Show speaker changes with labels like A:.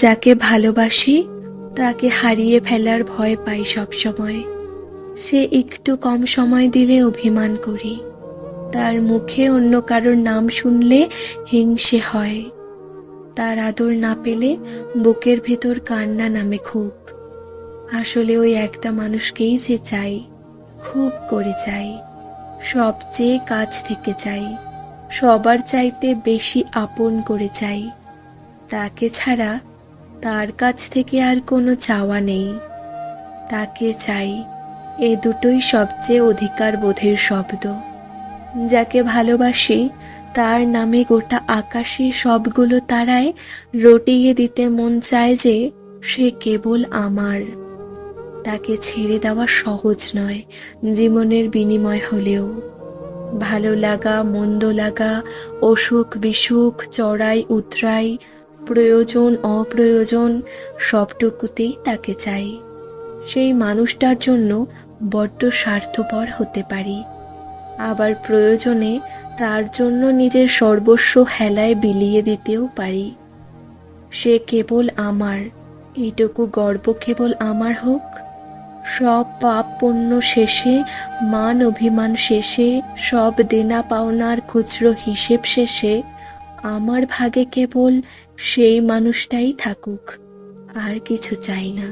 A: যাকে ভালোবাসি, তাকে হারিয়ে ফেলার ভয় পাই সবসময়। সে একটু কম সময় দিলে অভিমান করি। তার মুখে অন্য কারোর নাম শুনলে হিংসে হয়। তার আদর না পেলে বুকের ভেতর কান্না নামে খুব। আসলে ওই একটা মানুষকেই যে চাই, খুব করে চাই। সবচেয়ে কাছ থেকে চাই। সবার চাইতে বেশি আপন করে চাই। তাকে ছাড়া তার কাছ থেকে আর কোনো চাওয়া নেই। তাকে চাই এ দুটোই সবচেয়ে অধিকার বোধের শব্দ। যাকে ভালোবাসি, তার নামে গোটা আকাশে সবগুলো তারায় রটিয়ে দিতে মন চায় যে সে কেবল আমার। তাকে ছেড়ে দেওয়া সহজ নয়, জীবনের বিনিময় হলেও। ভালো লাগা, মন্দ লাগা অসুখ বিসুখ চড়াই উতরাই প্রয়োজন অপ্রয়োজন সবটুকুতেই তাকে চাই। সেই মানুষটার জন্য বড্ড স্বার্থপর হতে পারি। আবার প্রয়োজনে তার জন্য নিজের সর্বস্ব হেলায় বিলিয়ে দিতেও পারি। সে কেবল আমার। এইটুকু গর্ব কেবল আমার হোক। সব পাপ পুণ্য শেষে, মান অভিমান শেষে, সব দেনা পাওনার খুচরো হিসেব শেষে আমার ভাগে কেবল সেই মানুষটাই থাকুক আর কিছু চাই না।